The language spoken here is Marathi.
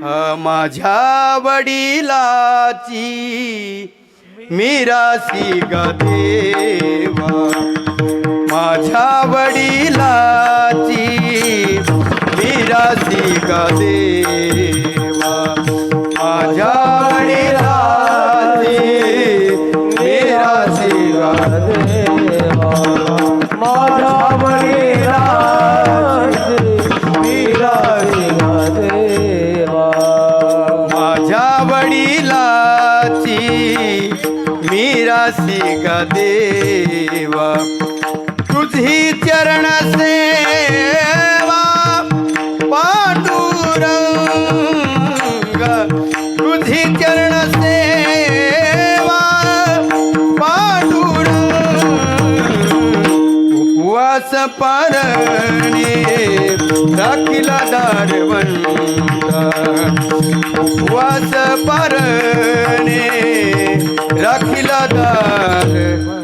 माझ्या वडिलाची मिरासी ग माझ्या वडिलाची मिरासी ग माझ्या वडिलाची मिरासी ग माझ्या वडिलाची मीरासी का देवा? तुझी चरण सेवा पांडुरंग तुझी चरण सेवा पांडुरंग उपवास पारणे दारवंता उपवास पारणे दार दारवंता